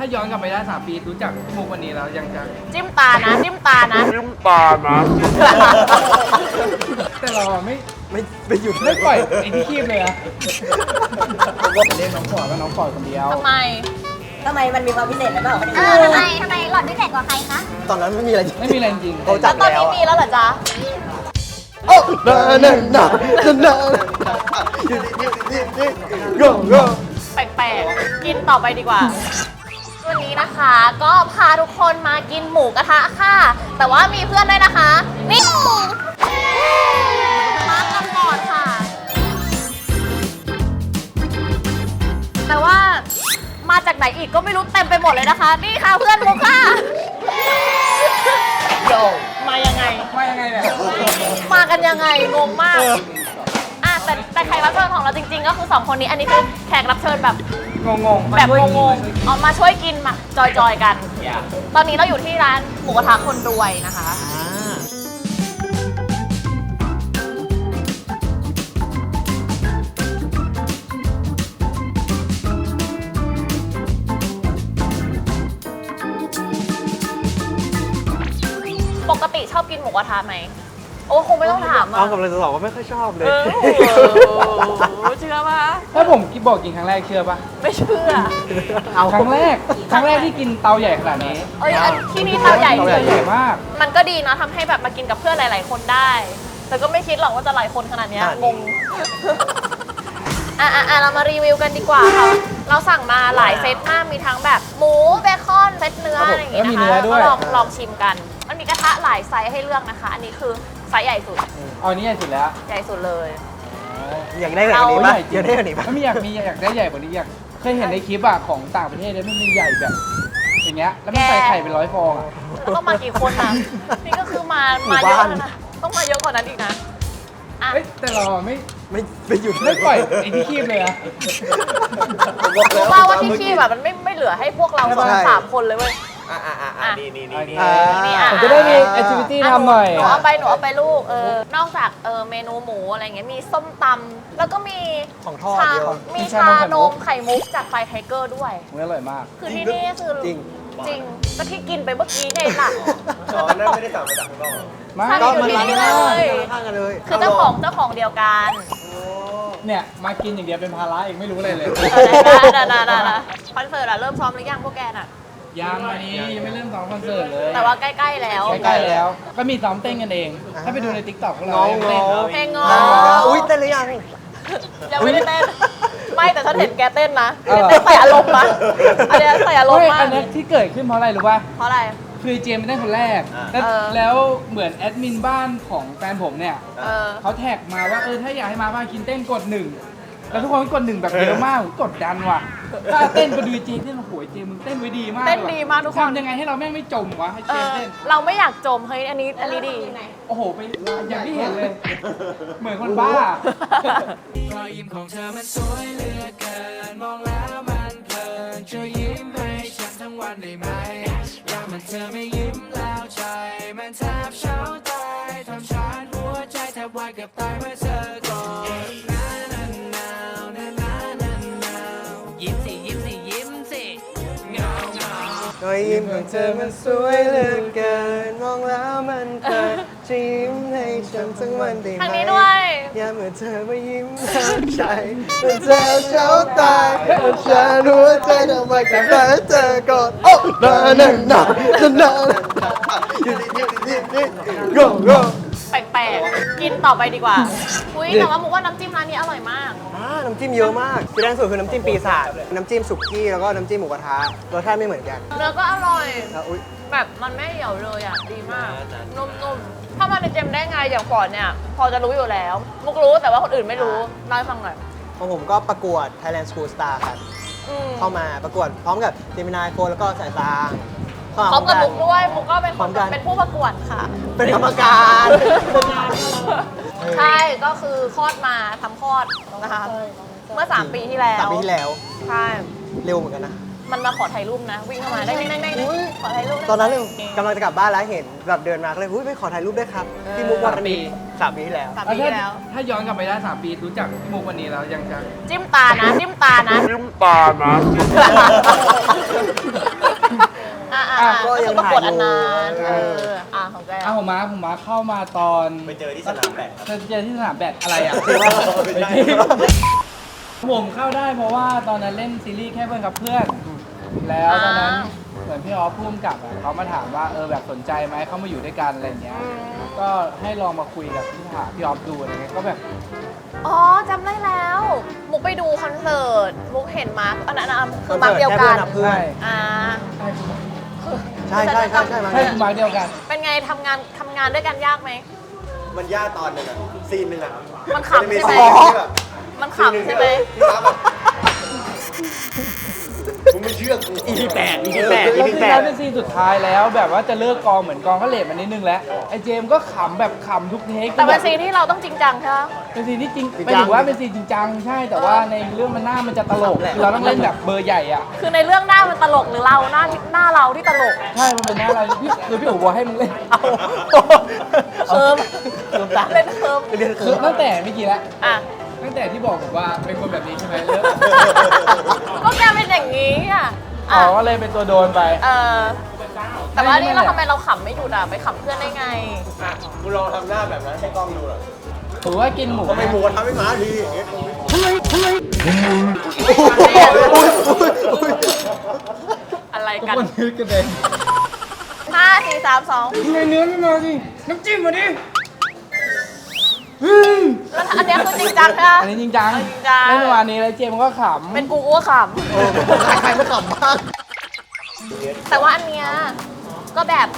ถ้าย้อนกลับไปได้สามปีรู้จักพี่มุกวันนี้แล้วยังจะจิ้มตานะจิ้มตานะแต่เราอะไม่ไม่ไม่หยุดเลไม่ยปล่อยไอ้ที่คีบเลยอะจะเรียกน้องฟอร์ดว่าน้องฟอร์ดคนเดียวทำไม ทำไมมันมีความพิเศษหรือเปล่าเออทำไมทำไมหล่อนพิเศษกว่าใครคะ ตอนนั้นไม่มีอะไรไม่มีอะไรจริงเขาจัแล้ดวตอนแล้วนี้มีแล้วเหรอจ๊ะ โอ้นานานานานาอยู่นี่นี่นี่โย่โย่แปลกๆ กินต่อไปดีกว่า วันนี้นะคะ ก็พาทุกคนมากินหมูกระทะค่ะ แต่ว่ามีเพื่อนด้วยนะคะ นี่มากันก่อนค่ะ แต่ว่ามาจากไหนอีกก็ไม่รู้เต็มไปหมดเลยนะคะ นี่ค่ะเพื่อนมุกค่ะโยมายังไง มายังไงเนี่ย มากันยังไงงงมากอะ แต่แต่แขกรับเชิญของเราจริง ๆ ก็คือสองคนนี้อันนี้คือแขกรับเชิญแบบงงงๆแบบมาช่วยงงๆเอามาช่วยกินมาจอยๆกัน ตอนนี้เราอยู่ที่ร้านหมูกระทะคนรวยนะคะ ปกติชอบกินหมูกระทะไหม โอ้คงไม่ต้องถามเอาอะกำลังจะบอกว่าไม่ค่อยชอบเลยเออโอ้โหเชื่อปะถ้าผมกินบอกกินครั้งแรกเชื่อปะไม่เชื่อ เอาครั้งแรก ครั้งแรกที่กินเตาใหญ่ขนาดนี้เอ้ยอันที่นี่เตาใหญ่เตาเลใหญ่ยใหญ่มาก มันก็ดีเนาะทำให้แบบมากินกับเพื่อนหลาย ๆ คนได้ แต่ก็ไม่คิดหรอกว่าจะหลายคนขนาดเนี้ยงง อะอะอะเรามารีวิวกันดีกว่าค่ะ เราสั่งมาหลายเซตมาก มีทั้งแบบหมูเบคอนเซตเนื้อครับผมอะไรอย่างงี้แล้วมีนะคะเนื้อด้วย ก็ลองลองชิมกัน มันมีกระทะหลายไซส์ให้เลือกนะคะ อันนี้คือ ไซส์ใหญ่สุด เอาอันนี้ใหญ่สุดแล้วใหญ่สุดเลย อยากได้แบบนี้โอ้ยปะใหญ่จริอยากได้แบบนี้ปะไม่มีอยากมีอยากได้ใหญ่กว่านี้อยากเคยเห็นในคลิปอะของต่างประเทศเลยมันมีใหญ่แบบ อย่างเงี้ยแล้วมันใส่ไข่เป็นร้อยฟองอะแล้วต้องมากี่คนนะนี่ก็คือมาหมู่มาเยอะบ้านแล้วนะต้องมาเยอะกว่านั้นอีกนะอะเอ้ยแต่เราอะไม่ไม่ไม่หยุดเลไม่ยปล่อยไอ้ที่คีบเลยอะรู้ป่าว่าที่คีบแบบมันไม่ไม่เหลือให้พวกเราสองใช่สามคนเลยเว้ย อะอะอะอะนี่นี่นี่ อ่านี่อะผมจะได้มีแอคทิวิตี้ทำหน่อยหนูเอาไปหนูเอาไปลูกเออนอกจากเออเมนูหมูอะไรเงี้ยมีส้มตำแล้วก็มีของทอดชาเยอะ มีมีชาชานนมมไข่มุกจากไฟไทเกอร์ด้วย มันอร่อยมาก คือที่นี่คือจริง จริงก็ที่กินไปเมื่อกี้ไงล่ะ อ๋อนั่นไม่ได้สั่งมาจากข้างนอกมาใช่ ก็อยู่มันที่ร้านนี่ข้างเลย ข้างกันเลยคือเจ้าของเจ้าของเดียวกันเนี่ย มากินอย่างเดียวเป็นภาระเองไม่รู้อะไรเลย เออได้ได้ได้ได้คอนเสิร์ตอะเริ่มซ้อมหรือยังพวกแกน่ะ ยังอันนี้ยังไม่เริ่มซ้อมคอนเสิร์ตเลยแต่ว่าใกล้ๆแล้ว ใกล้ๆแล้ว ก็มีซ้อมเต้นกันเอง ถ้าไปดูในติ๊กต็อกพวกเราน้องเต้นน้องเพลงงออุ้ยเต้นหรือยัง ยังไม่ได้เต้น ไม่แต่ฉันเห็นแกเต้นนะเอาเหรอเต้นใส่อารมณ์นะอันเนี้ยใส่อารมเฮ้ณ์ยมาอักนนี้ที่เกิดขึ้นเพราะอะไรรู้ป่ะ เพราะอะไรคือเจมส์เป็นได้คนแรกแล้วเออแล้วเหมือนแอดมินบ้านของแฟนผมเนี่ยเออเขาแท็กมาว่าเออถ้าอยากให้มาบ้านกินเต้นกดหนึ่ง แล้วทุกคนก็กดหนึ่งแบบเยอะมากผมกดดันว่ะ ถ้าเต้นก็ดูเจมส์เต้นโอ้โหเจมส์มึงเต้นไว้ดีมากเต้นว่ะดีมากทุกคนทำยังไงให้เราแม่งไม่จมวะให้เอเจมอส์เต้น เราไม่อยากจมเฮ้ยอันนี้อันนี้ดี โอ้โหไปอย่างที่เห็นเลย เหมือนคนบ้า รอยยิ้มของเธอมันสวยเหลือเกิน มองแล้วมันเพลินช่วยยิ้มให้ฉันทั้งวันได้ไหมยามมันเธอไม่ยิ้มแล้วใจ มันแทบเช้าตายทำฉันหัวใจแทบวายเกือบตายเมื่อเธอ ยยิ้มของเธอมันสวยเหลือเกิน มองแล้วมันเพลินจะยิ้มให้ฉันทั้งวันได้ไหมทางนี้ด้วยยามเมื่อเธอมายิ้มแล้วใจมันเธอเช้าตายฉันหัวใจทำไมกับเธอเจอก่อนโอ้นานานานานาอยู่นี่อยู่นี่อยู่นี่โก้โก้แปลกๆ กินต่อไปดีกว่า อุ้ยแต่ว่ามุกว่าน้ำจิ้มร้านนี้อร่อยมาก อ่าน้ำจิ้มเยอะมากที่แรกสุดคือน้ำจิ้มปีศาจน้ำจิ้มสุกี้แล้วก็น้ำจิ้มหมูกระทะรสชาติไม่เหมือนกันเนื้อก็อร่อย แล้วอุ้ยแบบมันไม่เหี่ยวเลยอะ ดีมาก นุ่มๆ ถ้ามาในเจมได้ไงอย่างก่อนเนี่ย พอจะรู้อยู่แล้ว มุกรู้แต่ว่าคนอื่นไม่รู้เล่าให้ฟังหน่อยของผมก็ประกวด Thailand School Star ครับอืมเข้ามาประกวดพร้อมกับเจมินายโฟแล้วก็สายตางเข้า พร้อมกับนมุกด้วยมุกก็เป็นพคร้อนมกันเป็นผู้ประกวดค่ะ เป็นกรรมการใช่ก็คือคลอดมาทำคลอดนะคะเมื่อ 3 ปีที่แล้วสามปีที่แล้วใช่เร็วเหมือนกันนะมันมาขอถ่ายรูปนะ วิ่งเข้ามาได้ได้ได้ได้ขอถ่ายรูปได้ตอนนั้นเร็วกำลังจะกลับบ้านแล้วเห็นแบบเดินมาก็เลยอุ้ยไปขอถ่ายรูปได้วยครับพี่มุกวันนี้สามปีที่แล้วสามแล้วปีถ้าที่แล้ว ถ้าย้อนกลับไปได้สามปีรู้จักพี่มุกวันนี้แล้วยังจะจิ้มตานะจิ้มตานะอะก็ก็ยัคืง อประกวดอันถ่ายนานอยู่เอออะของแกอ้าวผมมาผมมาเข้ามาตอนไปเจอที่สนามแบดเจอเจอที่สนามแบดอะไรอะไม่ใช่ ผมเข้าได้เพราะว่าตอนนั้นเล่นซีรีส์แค่เพื่อนกับเพื่อน แล้วตอนนั้นเหมือนพี่ออฟพุ่มกับอะเขามาถามว่าเออแบบสนใจไหมเข้ามาอยู่ด้วยกันอะไรเงี้ย ก็ให้ลองมาคุยกับพี่ถาพี่ออฟดูอะไรเงี้ยก็แบบ อ๋อจำได้แล้ว มุกไปดูคอนเสิร์ต มุกเห็นมาร์คอันนั้นอะคือมาร์คเดียวกันเพื่อนอ่า ใช่ใช่ใช่ใช่มาใช่คือมาร์คเดียวกัน เป็นไงทำงานทำงานด้วยกันยากไหม มันยากตอนหนึงอะซีนหนึ่งอะมันขำใช่ไหม ซีนนึ่งที่แบบมันขำใช่ไหมที่รับแบบมึง ไม่เชื่อกู EP แปด EP แปด แล้ว EP ที่แปนั้ดนเป็นซีนสุดท้ายแล้วแบบว่าจะเลิกกองเหมือนกองก็เลทมานิดนึงแล้วไอ้เจมส์ก็ขำแบบขำทุกเทคแต่เป็นซีนที่เราต้องจริงจังใช่ไหม เป็นซีนที่จริงไม่ถือว่าเป็นซีนจริงจังใช่แต่ว่าในเรื่องมันหน้ามันจะตลกคือเราต้องเล่นแบบเบอร์ใหญ่อะคือในเรื่องหน้ามันตลกหรือเราหน้าหน้าเราที่ตลก ใช่มันเป็นหน้าอะไรพี่คือพี่โอ๋บอกให้มึงเล่นเคิร์มเล่นเคิร์มคือตั้งแต่เมื่อกี้แล้ว อะ ตั้งแต่ที่บอกผมว่าเป็นคนแบบนี้ใช่ไหมเริ่มก็แกเป็นอย่างนี้อะอ๋อะอก็เลยเป็นตัวโดนไป เออแต่ว่านี่ไม่เราไม่ทำไมเราขำไม่หยุดอะไปขำเพื่อนได้ไง อะกูลองทำหน้าแบบนั้นให้กล้องดูหน่อยถือว่ากินหมูทำไมหมูทำให้หมาทีอย่างเงี้ยทำไมทำไมอะไรก็กันมันนึกกันเองห้าสี่สามสองทำไมเนื้อไม่มาสิน้ำจิ้มมาดิ แล้วอันเนี้ยคือจริงจังใช่ไหมอันนี้จริงจังจริงจัง เล่นเมื่อวานนี้แล้วเจมส์ก็ขำ เป็นกูกูก็ขใครก็ขำมากำแต่ว่าอันเนี้ยก็แบบ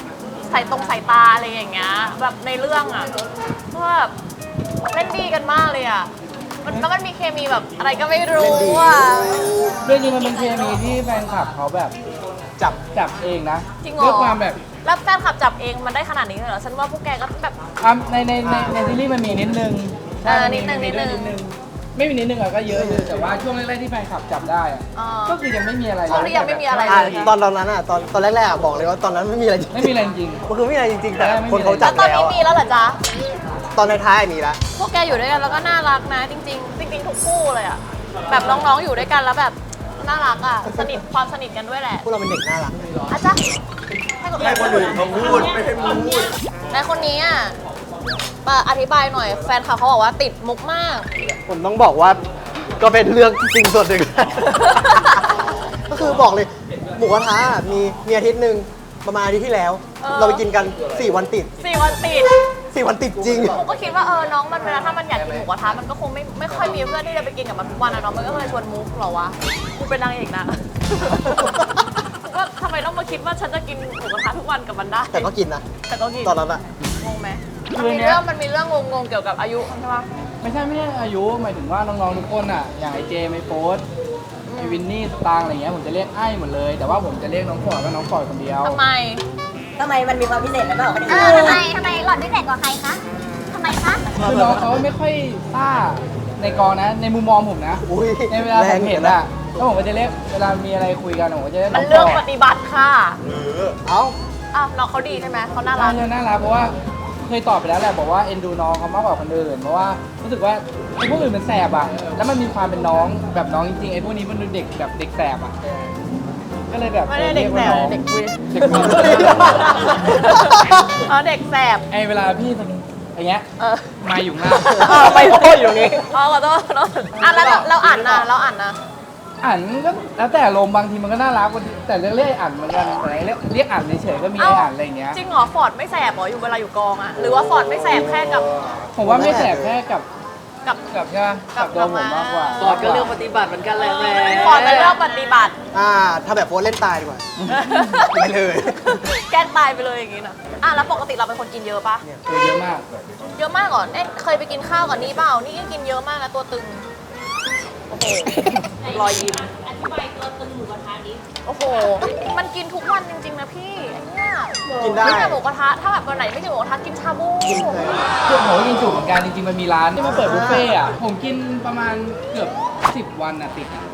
ใส่ตรงสายตาอะไรอย่างเงี้ย แบบในเรื่องอะก็แบบเล่นดีกันมากเลยอะมันแล้วมันมีเคมีแบบอะไรก็ไม่รู้อะเรื่องจริงมันเป็นเคมีที่แฟนคลับเขาแบบจับจับเองนะจริงเหรอเรื่องความแบบ แล้วแฟนขับจับเองมันได้ขนาดนี้เลยเหรอฉันว่าพวกแกก็แบบอะในในในในซีรีส์มันมีนิดนึงเออใช่นิดนึง มีนิดนึงด้วยไม่มีนิดนึงอะก็เยอะอยู่แต่ว่าช่วงแรกๆที่แฟนคลับจับได้อะเออ ก็คือยังไม่มีอะไรช่วงนี้ยังไม่มีอะไร อะเลยตอนตอนนั้นอะตอนตอนแรกๆอะบอกเลยว่าตอนนั้นไม่มีอะไรจริงไม่มีอะไรจริง มันคือไม่มีอะไรจริงๆแต่ไม่มีคนเขาแล้จัวบตอนแล้วนี้อะมีแล้วเหรอจ๊ะ ตอนในท้ายมีแล้วพวกแกอยู่ด้วยกันแล้วก็น่ารักนะ จริง ๆ จริง ๆ ทุกคู่เลยอะแบบน้องๆอยู่ด้วยกันแล้วแบบน่ารักอะสนิทความสนิทกันด้วยแหละพวกเราเป็นเด็กน่ารัก อาจารย์ ให้คนให้คนอื่นเขาพูดไม่ให้มึงพูดในคนนี้อะมาอธิบายหน่อย แฟนคลับเขาบอกว่าติดมุกมาก ผมต้องบอกว่าก็เป็นเรื่องจริงส่วนหนึ่ง ก็คือบอกเลยหมูกระทะมีมีอาทิตย์หนึ่งประมาณอาทิตย์ที่แล้ว เออ เราไปกินกัน 4 วันติด สี่วันติด4 วันติดจริง ผมก็คิดว่าเออน้องมันเวลาถ้ามันอยากกินหมูกระทะมันก็คงไม่ไม่ค่อยมีเพื่อนที่จะไปกินกับมันทุกวันอะเนาะมันก็เลยชวนมุกเหรอวะกูเป็นนางเอกนะ ก็ทำไมต้องมาคิดว่าฉันจะกินหมูกระทะทุกวันกับมันได้ แต่ก็กินนะ แต่ก็กินตอนนั้นอะงงไหมมันมีเรื่องมันมีเรื่องงงๆเกี่ยวกับอายุใช่ปะๆไม่ใช่ไม่ใช่อายุหมายถึงว่าน้องๆทุกคนอะอย่างไอเจมไอโฟสไอวินนี่สตางค์อะไรเงี้ยผมจะเรียกไอ้หมดเลย แต่ว่าผมจะเรียกน้องฟอร์ดว่าน้องฟอร์ดคนเดียวทำไม ทำไมมันมีความพิเศษอะไรบ้างคนเออื่นอทำไมทำไมหล่อนพิเศษกว่าใครคะทำไมคะคือน้องเขาไม่ค่อยซ่า ในกองนะ ในมุมมองผมนะ อุ้ยในเวลาผแรงมเห็นอะแล้วผมก็จะเรียกเวลามีอะไรคุยกันผมก็จะเรียกมัน้นองฟเรื่องอปร์ดฏิบัติค่ะเอ้าอ้าวน้องเขาดีใช่ไหมเขาน่าน่ารักจะน่ารักเพราะว่าเคยตอบไปแล้วแหละบอกว่าเอ็นดูน้องเขามากกว่าคนอื่นเพราะว่ารู้สึกว่าไอ้พวกอื่นมันแสบอะแล้วมันมีความเป็นน้องแบบน้องจริงๆไอ้พวกนี้มันดูเด็กแบบเด็กแสบอะก็เลยแบบไม่ได้เด็กแสบรียว่าน้องเด็กคุย เด็กคุย อ๋อเด็กแสบ ไอ้เวลาพี่ทำ อย่างเงี้ยเออมาอยู่หน้าเออไม่พูดอยู่นี้ อ๋อขอโทษขอโทษอะแล้วเราเราอ่านนะเราอ่านนะอ่านก็แล้วแต่ลมณ์บางทีมันก็น่ารักบางทีแต่เรียกเรียกอ่านเหมือนกันแต่เรียกเรียกอ่านเฉยๆก็มีไอ้อ่านอะไรอย่างเงี้ย จริงเหรอฟอร์ดไม่แสบเหรออยู่เวลาอยู่กองอะหรือว่าฟอร์ดไม่แสบแค่กับ ผมว่าไม่แสบแค่กับ กับกับใช่ไหมกับตัวผมมากกว่าฟอร์ดก็เลือกปฏิบัติเหมือนกันแหละฟอร์ดเป็นเลือกปฏิบัติ อ่า ถ้าแบบโฟนเล่นตายดีกว่า ไปเลย แกล้งตายไปเลยอย่างงี้นะอะแล้วปกติเราเป็นคนกินเยอะปะตัวเยอะมาก เยอะมากเหรอเอ๊ะเคยไปกินข้าวกับนี่เปล่านี่ก็กินเยอะมากนะตัวตึงโอ้โหรอยยิ้มอธิบายตัวตึงหมูกระทะนี้ โอ้โห มันกินทุกวันจริงๆนะพี่ไอ้เนี่ยกินได้ไม่ใช่หมูกระทะ ถ้าแบบวันไหนไม่กินหมูกระทะกินชาบูคือผมก็กินจุเหมือนกันจริงๆมันมีร้านที่มาเปิดบุฟเฟ่ต์อะผมกินประมาณเกือบสิบวันอะติดอะ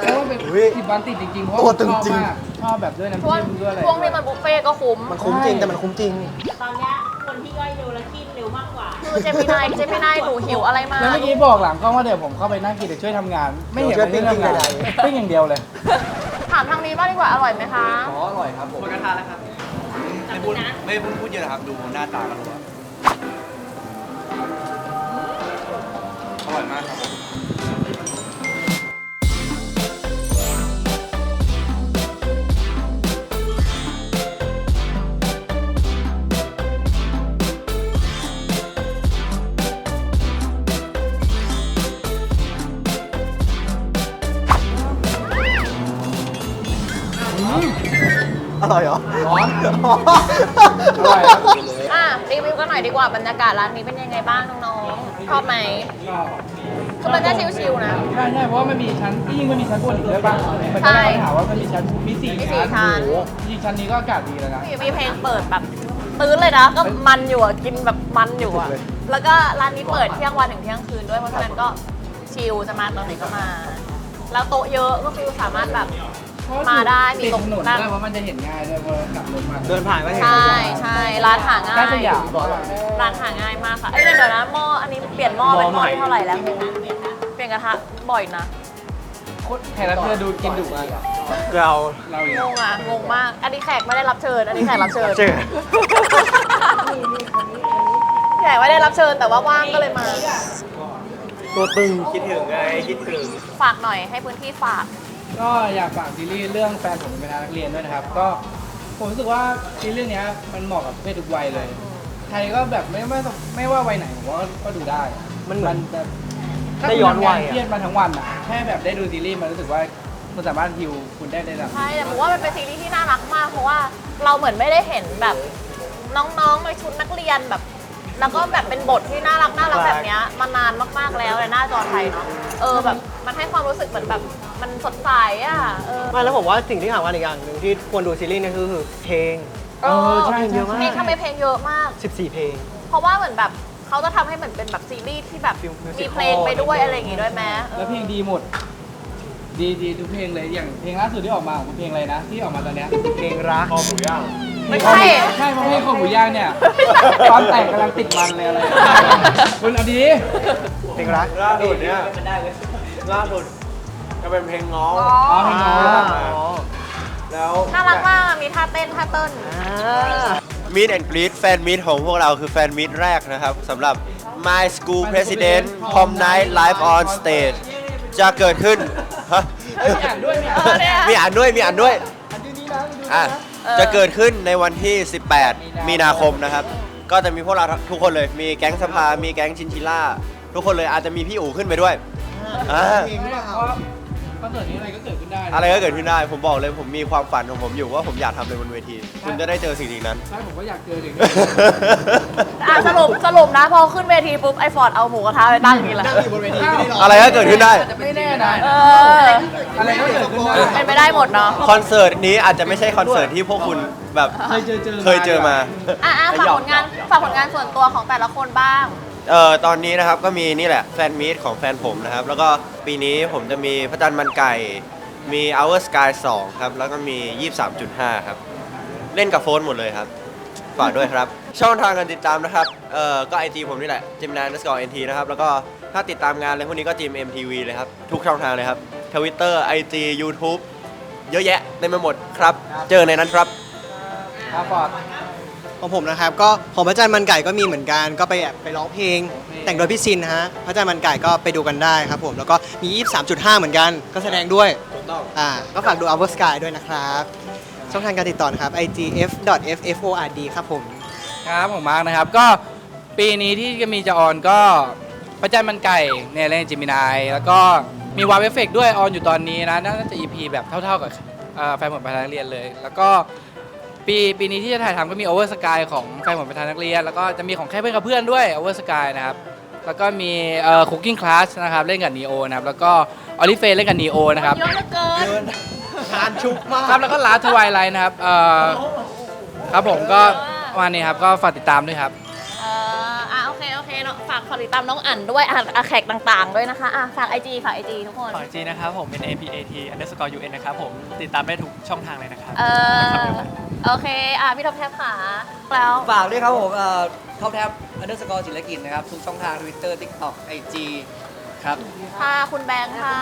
เพราะว่าเป็นอุ๊ยสิบวันติดจริงๆเพราะตัวว่าตึงชอบจริงมากชอบแบบด้วยน้ำช่วงจิ้มด้วยอะไรช่วงที่มันบุฟเฟ่ต์ก็คุ้ม มันคุ้มจริงแต่มันคุ้มจริง ตอนเนี้ยคนที่ย่อยเร็วและกินเร็วมากกว่า คือเจมินายเจมินายหนูหิวอะไรมาแล้วเมื่อกี้บอกหลังกล้องว่าเดี๋ยวผมเข้าไปนั่งกินเดี๋ยวช่วยทำงาน ไม่เห็นเดี๋ยวมันเรื่องทำงานช่วยปิ้งใดๆ ปิ้งอย่างเดียวเลย ถามทางนี้บ้างดีกว่าอร่อยไหมคะ อ๋ออร่อยครับผมกระทะแล้วครับไม่พูดไม่พูดพูดเยอะนะครับดูหน้าตาก็รู้ว่าอร่อยมากครับผม อนอร่อยครับอะรีวิวกันหน่อยดีกว่าบรรยากาศร้านนี้เป็นยังไงบ้างน้องๆชอบไหมก็คือมันจะชิวๆนะ ใช่ใช่เพราะว่ามันมีชั้นที่จริงมันมีชั้นบนอีกด้วยป่ะมันก็ได้ถามว่ามันมีชั้นมีสี่มีสี่ชั้น ชั้นโอ้โหจริงชั้นนี้ก็อากาศดีแล้วนะ มีเพลงเปิดแบบตื้นเลยนะ ก็มันอยู่อะกินแบบมันอยู่อะแล้วก็ร้านนี้เปิดเที่ยงวันถึงเที่ยงคืนด้วย เพราะฉะนั้นก็ชิลจะมาตอนไหนก็มา แล้วโต๊ะเยอะก็คือสามารถแบบ มาได้มีติดตรงถนนนั่งด้วยเพราะมันจะเห็นง่ายด้วยเพราะขับรถมา เดินผ่านก็เห็นใช่ใช่ร้านหาง่าย ใกล้สยามร้านหาง่ายมากค่ะ เอ้ยเดี๋ยวนะหม้ออันนี้เปลี่ยนหม้อเป็นหม้อที่เท่าไหร่แล้วงงเปลี่ยนกระทะบ่อยนะแขกรับเชิญดูกินดุมากเราเราอย่างงงอะงงมาก อันนี้แขกไม่ได้รับเชิญ อันนี้แขกรับเชิญเจอแขกไม่ได้รับเชิญแต่ว่าว่างก็เลยมา ตัวตึงคิดถึงไงคิดถึงฝากหน่อยให้พื้นที่ฝาก ก็อยากฝากซีรีส์เรื่องแฟนผมเป็นนักเรียนด้วยนะครับ ก็ผมรู้สึกว่าซีรีส์เรื่องนี้ยมันเหมาะกับเพศทุกวัยเลย ใครก็แบบไม่ไม่ไม่ว่าวัยไหนผมว่าก็ดูได้มันเหมือนแบบถ้าได้ย้อนวังายอะ เครียดมาทั้งวันอะแค่แบบได้ดูซีรีส์มันรู้สึกว่าคุณสามารถฮิวคุณได้ได้แบบใช่แต่ผมว่ามันเป็นซีรีส์ที่น่ารักมาก เพราะว่าเราเหมือนไม่ได้เห็นแบบน้องๆในชุดนักเรียนแบบ แล้วก็แบบเป็นบทที่น่ารักน่ารักแบบเนี้ยมานานมากๆแล้วในหน้าจอไทยเนาะเออแบบมันให้ความรู้สึกเหมือนแบบ มันสดใสอะเออไม่แล้วผมว่าสิ่งที่สำคัญอีกอย่างหนึ่งที่ควรดูซีรีส์เนี่ยคือคือเพลง เออใช่เยใช่อะมาก เพลงทำไมเพลงเยอะมาก 14 เพลง เพราะว่าเหมือนแบบเขาจะทำให้เหมือนเป็นแบบซีรีส์ที่แบบฟิล musical มีเพลงไปด้วยอะไรอย่างงี้ด้วยไหมออแล้วเพลงดีหมด ดีดีทุกเพลงเลยอย่างเพลงล่าสุดที่ออกมาของเพลงอะไรนะ ที่ออกมาตอนเนี้ยเพลงรัก คอหมูย่างไม่ใช่ ใช่เพราะเพลงของหมูย่างเนี่ยตอนแต่งกำลังติดมันเลยอะไรคุณเอาดี เพลงรัก ล่าสุดเนี่ยล่าสุด ก็เป็นเพลงง้ออ๋อ อ๋อเพลงน้องแล้วน่ารักมากอะมีท่าเต้นท่าเต้น มีดแอนกรีดแฟนมิตของพวกเราคือแฟนมิตแรกนะครับสำหรับ My School President Prom Night Live on Stage จะเกิดขึ้นฮะเอ้ยอ่านด้วยเนี่ยเออเนี่ยมีอ่านด้วย มีอ่านด้วยอันนี้นะดูอะนะเออจะเกิดขึ้นในวันที่ 18 มีนาคมนะครับ ก็จะมีพวกเราทุกคนเลย มีแก๊งสภา มีแก๊งชินชิล่า ทุกคนเลยอาจจะมีพี่อู๋ขึ้นไปด้วยอ่าไม่เพราะ คอนเสิร์ตนี้อะไรก็เกิดขึ้นได้นอะไรก็เกิดขึ้นได้ ผมบอกเลยผมมีความฝันของผมอยู่ว่าผมอยากทำเลยบนเวที คุณจะได้เจอสิ่งๆนั้น ใช่ผมก็อยากเจอถึงอะสรุปสรุปนะพอขึ้นเวทีปุ๊บไอฟอร์ดเอาหมูกระทะไปตั้งอย่างนี้แหละอยู่บนเวทีไม่ได้ร้องอะไรก็เกิดขึ้นได้ ไม่แน่นะเอออะไรก็เกิดขึ้นได้เป็นไปได้หมดเนาะคอนเสิร์ตนี้อาจจะไม่ใช่คอนเสิร์ตที่พวกคุณแบบเคยเจอเจอเคยเจอมา อะอะฝากผลงานฝากผลงานส่วนตัวของแต่ละคนบ้าง เอ่อตอนนี้นะครับก็มีนี่แหละแฟนมีตของแฟนผมนะครับ แล้วก็ปีนี้ผมจะมีพระจันทร์มันไก่ มี Our Sky 2 ครับ แล้วก็มี 23.5 ครับ เล่นกับโฟนหมดเลยครับ ฝากด้วยครับ ช่องทางการติดตามนะครับ เอ่อ ก็ไอจีผมนี่แหละจิมนายนัสกอร์เอ็นทีนะครับ แล้วก็ถ้าติดตามงานอะไรพวกนี้ก็ทีม MTV เลยครับ ทุกช่องทางเลยครับ Twitter IG YouTube เยอะแยะเต็มไปหมดครับ เจอในนั้นครับ ครับฟอร์ด ของผมนะครับ ก็ของพระจันทร์มันไก่ก็มีเหมือนกัน ก็ไปแอบไปร้องเพลง แต่งโดยพี่ซินนะฮะพระจันทร์มันไก่ก็ไปดูกันได้ครับผมแล้วก็มี 23.5 เหมือนกัน ก็แสดงด้วยถูกต้องอ่าก็ฝากดู Our Sky ด้วยนะครับช่องทางการติดต่อนะครับ igf.fford ครับผม ครับผมมาร์กนะครับ ก็ปีนี้ที่จะมีจะออนก็พระจันทร์มันไก่เนี่ยเล่นจิมินาย แล้วก็มีวาวเอฟเฟกด้วยออนอยู่ตอนนี้นะน่าจะ EP แบบเท่าๆกับเอ่อแฟนผมประธานนักเรียนเลย แล้วก็ ปีปีนี้ที่จะถ่ายทำก็มี Over Sky ของแฟนผมประธานนักเรียน แล้วก็จะมีของแค่เพื่อนกับเพื่อนด้วย Over Sky นะครับ แล้วก็มีเอ่อ Cooking Class นะครับ เล่นกับ Neo นะครับ แล้วก็ออลิเฟนเล่นกับ Neo นะครับ เยอะเหลือเกิน งานชุกมากครับ แล้วก็ลาทวายไลน์นะครับเอ่อครับผมก็ประมาณนี้ครับ ก็ฝากติดตามด้วยครับ เอออะโอเค โอเคเนาะฝากขอติดตามน้องอั๋นด้วยอะอะแขกต่างๆ ด้วยนะคะอะฝากไอจีฝากไอจีทุกคนฝากจีนะครับผมเป็น APAT underscore UN นะครับผมติดตามได้ทุกช่องทางเลยนะครับ เออ โอเค อะพี่ท็อปแทบขาแล้ว ฝากด้วยครับผมท็อปแท็บอันเดอร์สกอร์ศิลกิจนะครับ ทุกช่องทาง Twitter TikTok IG ครับ ค่ะคุณแบงค์ค่ะ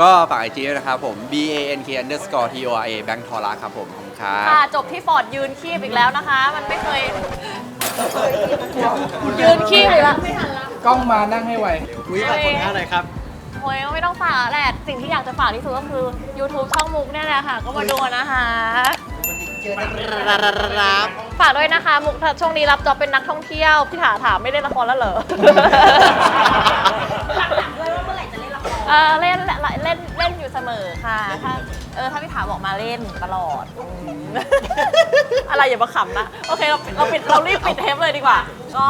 ก็ฝากไอจีด้วยนะครับผม B A N K underscore T O R A แบงค์ทอร่าครับผมขอบคุณครับ ค่ะจบที่ฟอร์ดยืนคีบอีกแล้วนะคะ มันไม่เคย ยืนคีบอีกแล้วกล้องมานั่งให้ไววิฝากผลงานหน่อยครับ โอ้ยไม่ต้องฝากแหละ สิ่งที่อยากจะฝากที่สุดก็คือ YouTube ช่องมุกเนี่ยแหละค่ะ ก็มาดูนะคะ ฝากด้วยนะคะ มุกช่วงนี้รับจ็อบเป็นนักท่องเที่ยว พี่ถาถามไม่เล่นละครแล้วเหรอเออเล่นเล่นเล่นเล่นอยู่เสมอค่ะถ้าเออถ้าพี่ถาบอกมาเล่นตลอดอืมอะไรอย่ามาขำนะโอเคเราเราปิดเรารีบปิดเทปเลยดีกว่า ก็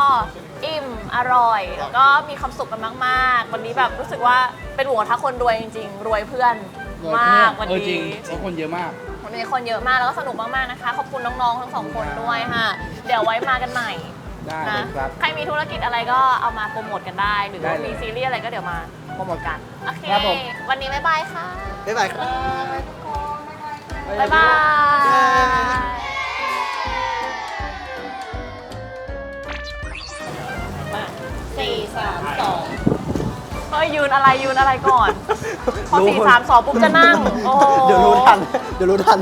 อิ่มอร่อยแล้วก็มีความสุขกันมากๆ วันนี้แบบรู้สึกว่าเป็นหัวทักคนรวยจริง ๆ รวยเพื่อนมากวันเออจรินี้งเพราะคนเยอะมาก วันนี้คนเยอะมากแล้วก็สนุกมากๆนะคะ ขอบคุณน้องๆทั้งสองคนด้วยค่ะ เดี๋ยวไว้มากันใหม่ได้เลนะยครับ ใครมีธุรกิจอะไรก็เอามาโปรโมทกันได้ หรือว่าได้เลย มีซีรีส์อะไรก็เดี๋ยวมาโปรโมทกัน โอเค ครับผม วันนี้บ๊ายบายค่ะบ๊ายบายครับ บ๊ายบายสี่สามสองเฮ้ยยืนอะไรยืนอะไรก่อน พอสี่สามสองปุ๊บจะนั่งโอ้โห เดี๋ยวรู้ทัน เดี๋ยวรู้ทัน